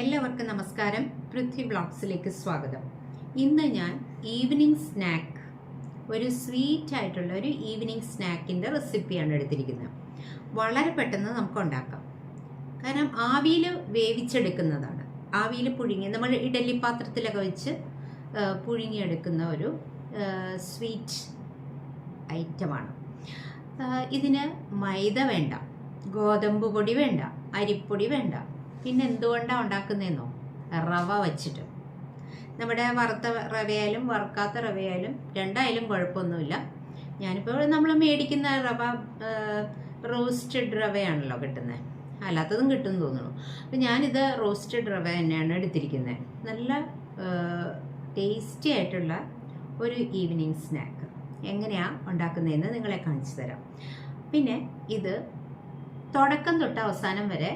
എല്ലാവർക്കും നമസ്കാരം. പൃഥ്വി ബ്ലോഗ്സിലേക്ക് സ്വാഗതം. ഇന്ന് ഞാൻ ഈവനിങ് സ്നാക്ക് ഒരു സ്വീറ്റ് ആയിട്ടുള്ള ഒരു ഈവനിങ് സ്നാക്കിന്റെ റെസിപ്പിയാണ് എടുത്തിരിക്കുന്നത്. വളരെ പെട്ടെന്ന് നമുക്ക് ഉണ്ടാക്കാം. കാരണം ആവിയിൽ വേവിച്ചെടുക്കുന്നതാണ്. ആവിയിൽ പുഴുങ്ങി നമ്മൾ ഇഡലി പാത്രത്തിലൊക്കെ വെച്ച് പുഴുങ്ങിയെടുക്കുന്ന ഒരു സ്വീറ്റ് ഐറ്റമാണ്. ഇതിന് മൈദ വേണ്ട ഗോതമ്പ് പൊടി വേണ്ട അരിപ്പൊടി വേണ്ട പിന്നെ എന്തുകൊണ്ടാണ് ഉണ്ടാക്കുന്നതെന്നോ റവ വച്ചിട്ട്. നമ്മുടെ വറുത്ത റവയായാലും വറുക്കാത്ത റവയായാലും രണ്ടായാലും കുഴപ്പമൊന്നുമില്ല. ഞാനിപ്പോൾ നമ്മൾ മേടിക്കുന്ന റവ റോസ്റ്റഡ് റവയാണല്ലോ കിട്ടുന്നത് അല്ലാത്തതും കിട്ടും തോന്നുന്നു. അപ്പം ഞാനിത് റോസ്റ്റഡ് റവ തന്നെയാണ് എടുത്തിരിക്കുന്നത് നല്ല ടേസ്റ്റി ആയിട്ടുള്ള ഒരു ഈവനിങ് സ്നാക്ക്. എങ്ങനെയാണ് ഉണ്ടാക്കുന്നതെന്ന് നിങ്ങളെ കാണിച്ചു തരാം. പിന്നെ ഇത് തുടക്കം തൊട്ട് അവസാനം വരെ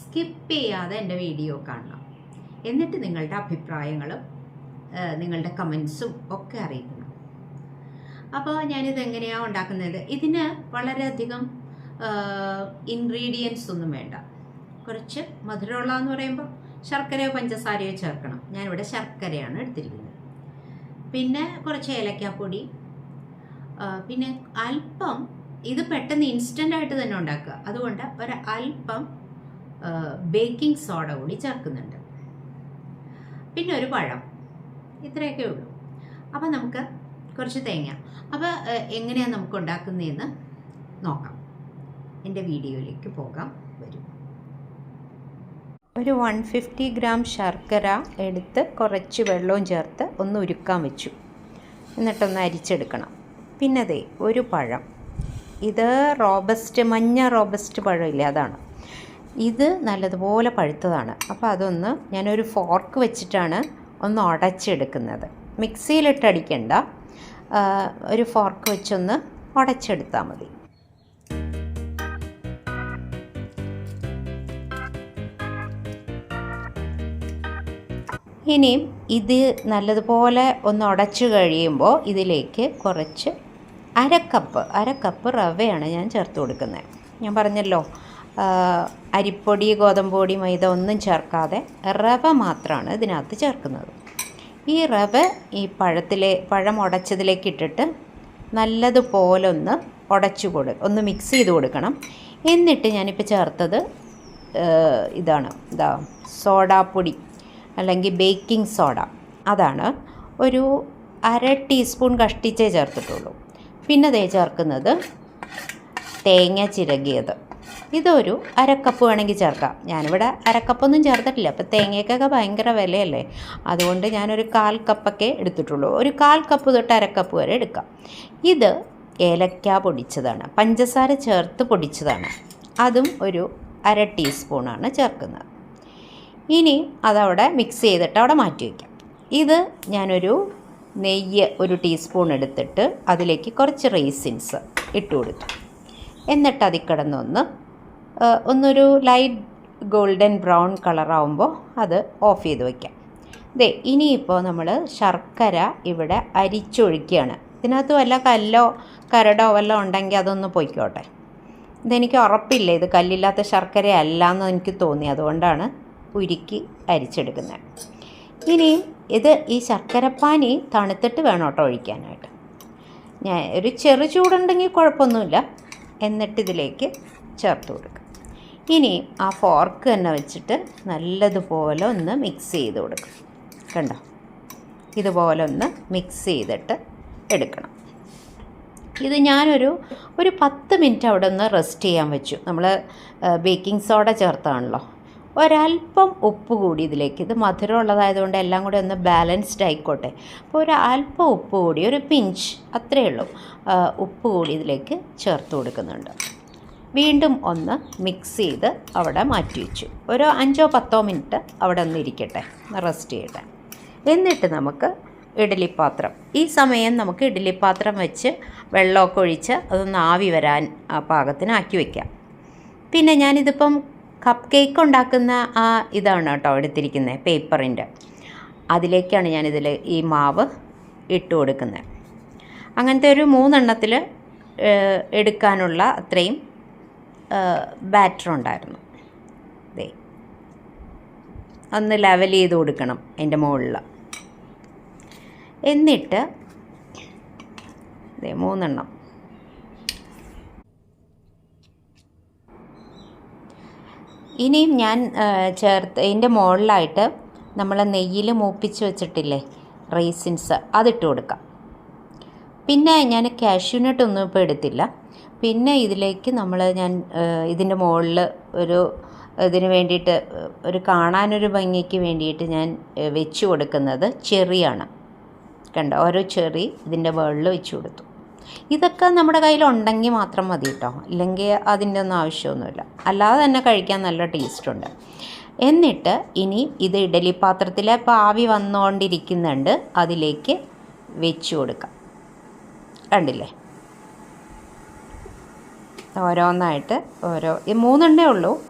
സ്കിപ്പ് ചെയ്യാതെ എന്റെ വീഡിയോ കാണണം. എന്നിട്ട് നിങ്ങളുടെ അഭിപ്രായങ്ങളും നിങ്ങളുടെ കമൻസും ഒക്കെ അറിയിക്കണം. അപ്പോൾ ഞാനിത് എങ്ങനെയാണ് ഉണ്ടാക്കുന്നത്? ഇതിന് വളരെയധികം ഇൻഗ്രീഡിയൻസ് ഒന്നും വേണ്ട. കുറച്ച് മധുരമുള്ള എന്ന് പറയുമ്പോൾ ശർക്കരയോ പഞ്ചസാരയോ ചേർക്കണം. ഞാനിവിടെ ശർക്കരയാണ് എടുത്തിരിക്കുന്നത്. പിന്നെ കുറച്ച് ഏലക്കാപ്പൊടി. പിന്നെ അല്പം ഇത് പെട്ടെന്ന് ഇൻസ്റ്റന്റ് ആയിട്ട് തന്നെ ഉണ്ടാക്കുക. അതുകൊണ്ട് ഒരു അല്പം ബേക്കിംഗ് സോഡ കൂടി ചേർക്കുന്നുണ്ട്. പിന്നെ ഒരു പഴം. ഇത്രയൊക്കെ ഉള്ളൂ. അപ്പം നമുക്ക് കുറച്ച് തേങ്ങ. അപ്പോൾ എങ്ങനെയാണ് നമുക്ക് ഉണ്ടാക്കുന്നതെന്ന് നോക്കാം. എന്റെ വീഡിയോയിലേക്ക് പോകാം. വരും. ഒരു വൺ ഫിഫ്റ്റി ഗ്രാം ശർക്കര എടുത്ത് കുറച്ച് വെള്ളവും ചേർത്ത് ഒന്ന് ഉരുക്കാൻ വെച്ചു. എന്നിട്ടൊന്ന് അരിച്ചെടുക്കണം. പിന്നതേ ഒരു പഴം. ഇത് റോബസ്റ്റ് മഞ്ഞ റോബസ്റ്റ് പഴമില്ല അതാണ്. ഇത് നല്ലതുപോലെ പഴുത്തതാണ്. അപ്പോൾ അതൊന്ന് ഞാനൊരു ഫോർക്ക് വെച്ചിട്ടാണ് ഒന്ന് ഉടച്ചെടുക്കുന്നത് മിക്സിയിലിട്ടടിക്കണ്ട ഒരു ഫോർക്ക് വെച്ചൊന്ന് ഉടച്ചെടുത്താൽ മതി. ഇനിയും ഇത് നല്ലതുപോലെ ഒന്ന് ഉടച്ചു കഴിയുമ്പോൾ ഇതിലേക്ക് കുറച്ച് അര കപ്പ് അര കപ്പ് റവയാണ് ഞാൻ ചേർത്ത് കൊടുക്കുന്നത്. ഞാൻ പറഞ്ഞല്ലോ അരിപ്പൊടി ഗോതമ്പ് പൊടി മൈദ ഒന്നും ചേർക്കാതെ റവ മാത്രമാണ് ഇതിനകത്ത് ചേർക്കുന്നത്. ഈ റവ ഈ പഴത്തിലെ പഴം ഉടച്ചതിലേക്ക് ഇട്ടിട്ട് നല്ലതുപോലെ ഒന്ന് ഉടച്ചു കൊടു ഒന്ന് മിക്സ് ചെയ്ത് കൊടുക്കണം. എന്നിട്ട് ഞാനിപ്പോൾ ചേർത്തത് ഇതാണ് ഇതാ സോഡാപ്പൊടി അല്ലെങ്കിൽ ബേക്കിംഗ് സോഡ. അതാണ് ഒരു അര ടീസ്പൂൺ കഷ്ടിച്ചേ ചേർത്തിട്ടുള്ളൂ. പിന്നെ ദേ ചേർക്കുന്നത് തേങ്ങ ചിരകിയത്. ഇതൊരു അരക്കപ്പ് വേണമെങ്കിൽ ചേർക്കാം. ഞാനിവിടെ അരക്കപ്പൊന്നും ചേർത്തിട്ടില്ല. അപ്പോൾ തേങ്ങയ്ക്കൊക്കെ ഭയങ്കര വിലയല്ലേ? അതുകൊണ്ട് ഞാനൊരു കാൽ കപ്പൊക്കെ എടുത്തിട്ടുള്ളൂ. ഒരു കാൽ കപ്പ് തൊട്ട് അരക്കപ്പ് വരെ എടുക്കാം. ഇത് ഏലക്ക പൊടിച്ചതാണ്. പഞ്ചസാര ചേർത്ത് പൊടിച്ചതാണ്. അതും ഒരു അര ടീസ്പൂണാണ് ചേർക്കുന്നത്. ഇനി അതവിടെ മിക്സ് ചെയ്തിട്ട് അവിടെ മാറ്റി വയ്ക്കാം. ഇത് ഞാനൊരു നെയ്യ് ഒരു ടീസ്പൂൺ എടുത്തിട്ട് അതിലേക്ക് കുറച്ച് റേസിൻസ് ഇട്ട് കൊടുത്തു. എന്നിട്ട് അതിൽ കിടന്നൊന്ന് ഒന്നൊരു ലൈറ്റ് ഗോൾഡൻ ബ്രൗൺ കളറാവുമ്പോൾ അത് ഓഫ് ചെയ്ത് വയ്ക്കാം ദേ ഇനിയിപ്പോൾ നമ്മൾ ശർക്കര ഇവിടെ അരിച്ചൊഴിക്കുകയാണ്. ഇതിനകത്ത് വല്ല കല്ലോ കരടോ വല്ലതും ഉണ്ടെങ്കിൽ അതൊന്ന് പൊയ്ക്കോട്ടെ. ഇതെനിക്ക് ഉറപ്പില്ല ഇത് കല്ലില്ലാത്ത ശർക്കര അല്ല എന്ന് എനിക്ക് തോന്നി അതുകൊണ്ടാണ് ഉരുക്കി അരിച്ചെടുക്കുന്നത്. ഇനി ഇത് ഈ ശർക്കരപ്പാനി തണുത്തിട്ട് വേണം കേട്ടോ ഒഴിക്കാനായിട്ട്. ഞാൻ ഒരു ചെറു ചൂടുണ്ടെങ്കിൽ കുഴപ്പമൊന്നുമില്ല. എന്നിട്ടിതിലേക്ക് ചേർത്ത് കൊടുക്കുക ഇനി ആ ഫോർക്ക് തന്നെ വെച്ചിട്ട് നല്ലതുപോലെ ഒന്ന് മിക്സ് ചെയ്ത് കൊടുക്കും കണ്ടോ? ഇതുപോലെ ഒന്ന് മിക്സ് ചെയ്തിട്ട് എടുക്കണം. ഇത് ഞാനൊരു ഒരു പത്ത് മിനിറ്റ് അവിടെ ഒന്ന് റെസ്റ്റ് ചെയ്യാൻ വെച്ചു. നമ്മൾ ബേക്കിംഗ് സോഡ ചേർത്താണല്ലോ. ഒരല്പം ഉപ്പ് കൂടി ഇതിലേക്ക്. ഇത് മധുരമുള്ളതായതുകൊണ്ട് എല്ലാം കൂടി ഒന്ന് ബാലൻസ്ഡ് ആയിക്കോട്ടെ. അപ്പോൾ ഒരു അല്പം ഉപ്പ് കൂടി ഒരു പിഞ്ച് അത്രയേ ഉള്ളൂ. ഉപ്പ് കൂടി ഇതിലേക്ക് ചേർത്ത് കൊടുക്കുന്നുണ്ട്. വീണ്ടും ഒന്ന് മിക്സ് ചെയ്ത് അവിടെ മാറ്റി വെച്ചു. ഒരു അഞ്ചോ പത്തോ മിനിറ്റ് അവിടെ ഒന്ന് ഇരിക്കട്ടെ. റെസ്റ്റ് ചെയ്യട്ടെ. എന്നിട്ട് നമുക്ക് ഇഡലിപ്പാത്രം. ഈ സമയം നമുക്ക് ഇഡലിപ്പാത്രം വെച്ച് വെള്ളമൊക്കെ ഒഴിച്ച് അതൊന്ന് ആവി വരാൻ പാകത്തിനാക്കി വയ്ക്കാം പിന്നെ ഞാനിതിപ്പം കപ്പ് കേക്ക് ഉണ്ടാക്കുന്ന ആ ഇതാണ് കേട്ടോ എടുത്തിരിക്കുന്നത് പേപ്പറിന്റെ അതിലേക്കാണ് ഞാനിതിൽ ഈ മാവ് ഇട്ട് കൊടുക്കുന്നത് അങ്ങനത്തെ ഒരു മൂന്നെണ്ണത്തിൽ എടുക്കാനുള്ള അത്രയും ബാറ്റർ ഉണ്ടായിരുന്നു. ദേ. ഒന്ന് ലെവൽ ചെയ്ത് കൊടുക്കണം അതിന്റെ മുകളിൽ എന്നിട്ട് ദേ മൂന്നെണ്ണം. ഇനിയും ഞാൻ ചേർത്ത് ഇതിന്റെ മുകളിലായിട്ട് നമ്മൾ നെയ്യിൽ മൂപ്പിച്ച് വെച്ചിട്ടില്ലേ റേസിൻസ് അതിട്ട് കൊടുക്കാം. പിന്നെ ഞാൻ കാഷ്യൂനട്ട് ഒന്നും ഇപ്പോൾ എടുത്തില്ല. പിന്നെ ഇതിലേക്ക് നമ്മൾ ഞാൻ ഇതിന്റെ മുകളിൽ ഒരു ഇതിന് വേണ്ടിയിട്ട് ഒരു കാണാനൊരു ഭംഗിക്ക് വേണ്ടിയിട്ട് ഞാൻ വെച്ച് കൊടുക്കുന്നത് ചെറിയാണ്. കണ്ടോ? ഓരോ ചെറി ഇതിന്റെ മുകളിൽ വെച്ച് കൊടുത്തു. ഇതൊക്കെ നമ്മുടെ കയ്യിൽ ഉണ്ടെങ്കിൽ മാത്രം മതി കേട്ടോ. ഇല്ലെങ്കിൽ അതിന്റെ ഒന്നും ആവശ്യമൊന്നുമില്ല. അല്ലാതെ തന്നെ കഴിക്കാൻ നല്ല ടേസ്റ്റുണ്ട് എന്നിട്ട് ഇനി ഇത് ഇഡലി പാത്രത്തിൽ ഇപ്പോൾ ആവി വന്നുകൊണ്ടിരിക്കുന്നുണ്ട്. അതിലേക്ക് വെച്ച് കൊടുക്കാം. കണ്ടില്ലേ? ഓരോന്നായിട്ട് ഓരോ ഈ മൂന്നെണ്ണേ ഉള്ളൂ.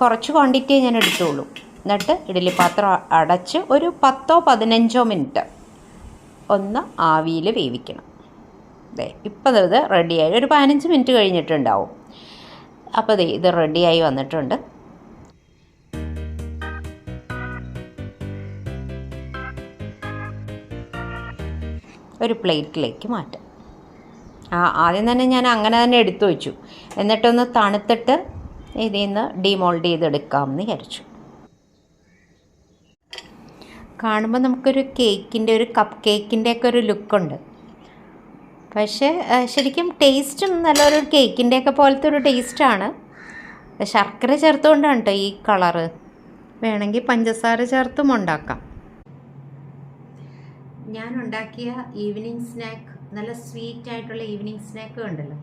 കുറച്ച് ക്വാണ്ടിറ്റിയേ ഞാൻ എടുത്തുള്ളൂ. എന്നിട്ട് ഇഡലി പാത്രം അടച്ച് ഒരു പത്തോ പതിനഞ്ചോ മിനിറ്റ് ഒന്ന് ആവിയിൽ വേവിക്കണം. അതെ ഇപ്പം ഇത് റെഡിയായി ഒരു പതിനഞ്ച് മിനിറ്റ് കഴിഞ്ഞിട്ടുണ്ടാവും. അപ്പോൾ ദേ ഇത് റെഡിയായി വന്നിട്ടുണ്ട്. ഒരു പ്ലേറ്റിലേക്ക് മാറ്റാം. ആദ്യം തന്നെ ഞാൻ അങ്ങനെ തന്നെ എടുത്തു വെച്ചു. എന്നിട്ടൊന്ന് തണുത്തിട്ട് ഇതിൽ നിന്ന് ഡീമോൾഡ് ചെയ്തെടുക്കാമെന്ന് വിചാരിച്ചു. കാണുമ്പോൾ നമുക്കൊരു കേക്കിന്റെ ഒരു കപ്പ് കേക്കിന്റെ ഒക്കെ ഒരു ലുക്കുണ്ട് പക്ഷേ ശരിക്കും ടേസ്റ്റും നല്ലൊരു കേക്കിന്റെ ഒക്കെ പോലത്തെ ഒരു ടേസ്റ്റാണ് ശർക്കര ചേർത്തുകൊണ്ടാണ് കേട്ടോ ഈ കളറ് വേണമെങ്കിൽ പഞ്ചസാര ചേർത്തും ഉണ്ടാക്കാം. ഞാൻ ഉണ്ടാക്കിയ ഈവനിങ് സ്നാക്ക് നല്ല സ്വീറ്റ് ആയിട്ടുള്ള ഈവനിങ് സ്നാക്ക് ഉണ്ടല്ലോ.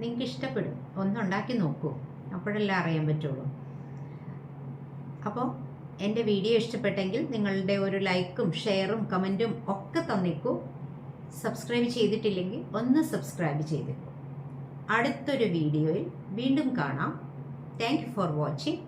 നിങ്ങൾക്ക് ഇഷ്ടപ്പെടും. ഒന്നുണ്ടാക്കി നോക്കൂ. അപ്പോഴല്ലേ അറിയാൻ പറ്റുള്ളൂ. അപ്പോൾ എന്റെ വീഡിയോ ഇഷ്ടപ്പെട്ടെങ്കിൽ നിങ്ങളുടെ ഒരു ലൈക്കും ഷെയറും കമന്റും ഒക്കെ തന്നേക്കൂ. സബ്സ്ക്രൈബ് ചെയ്തിട്ടില്ലെങ്കിൽ ഒന്ന് സബ്സ്ക്രൈബ് ചെയ്തേക്കൂ. അടുത്തൊരു വീഡിയോയിൽ വീണ്ടും കാണാം. Thank for watching